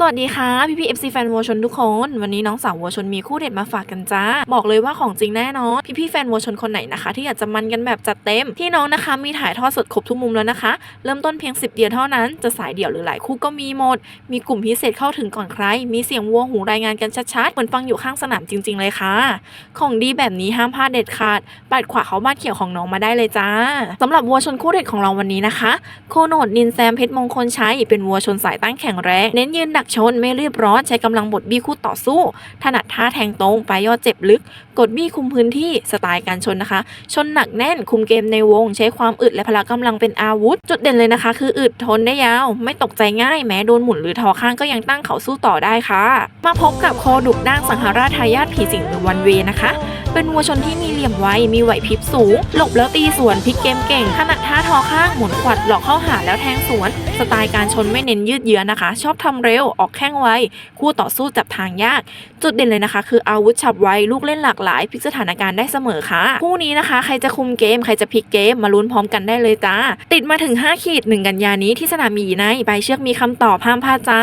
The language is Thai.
สวัสดีค่ะพี่พีเอฟซีแฟนวัวชนทุกคน วันนี้น้องสาววัวชนมีคู่เด็ดมาฝากกันจ้า บอกเลยว่าของจริงแน่นอน พี่พี่แฟนวัวชนคนไหนนะคะ ที่อยากจะมันกันแบบจัดเต็ม ที่น้องนะคะมีถ่ายทอดสดครบทุกมุมแล้วนะคะ เริ่มต้นเพียง 10 เดียวเท่านั้น จะสายเดี่ยวหรือหลายคู่ก็มีหมด มีกลุ่มพิเศษเข้าถึงก่อนใคร มีเสียงวัวหูรายงานกันชัดๆเหมือนฟังอยู่ข้างสนามจริง ๆ เลยค่ะ ของดีแบบนี้ห้ามพลาดเด็ดขาดปัดขวาเขาบ้านเขียวของน้องมาได้เลยจ้าสำหรับวัวชนคู่เด็ดของเราวันนี้นะคะ โคโนดนินแซมเพชรมงคลชัยเป็นวัวชนสายตั้งแข็งแรงเน้นยืนดักชนไม่รีบร้อนใช้กำลังบดบี้คู่ต่อสู้ ถนัดท่าแทงตรงปลายยอดเจ็บลึก กดบี้คุมพื้นที่สไตล์การชนนะคะ ชนหนักแน่นคุมเกมในวง ใช้ความอึดและพละกำลังเป็นอาวุธ จุดเด่นเลยนะคะ คืออึดทนได้ยาว ไม่ตกใจง่ายแม้โดนหมุนหรือทอข้างก็ยังตั้งเขาสู้ต่อได้ค่ะ มาพบกับโคดุกด่างสังหาราชทายาทผีสิงหรือวันเวนะคะ เป็นวัวชนที่มีเหลี่ยมไวมีไหวพริบสูง หลบแล้วตีสวนพลิกเกมเก่งขนาดท่าทอข้างหมุนขวัดหลอกเข้าหาแล้วแทงสวน สไตล์การชนไม่เน้นยืดเยื้อนะคะ ชอบทำเร็วออกแข้งไว คู่ต่อสู้จับทางยาก จุดเด่นเลยนะคะ คืออาวุธฉับไว ลูกเล่นหลากหลายพลิกสถานการณ์ได้เสมอค่ะ คู่นี้นะคะ ใครจะคุมเกม ใครจะพลิกเกม มาลุ้นพร้อมกันได้เลยจ้า ติดมาถึง 5 ขีด 1 กันยานี้ที่สนามหมีในใบเชือกมีคำตอบห้ามพลาดจ้า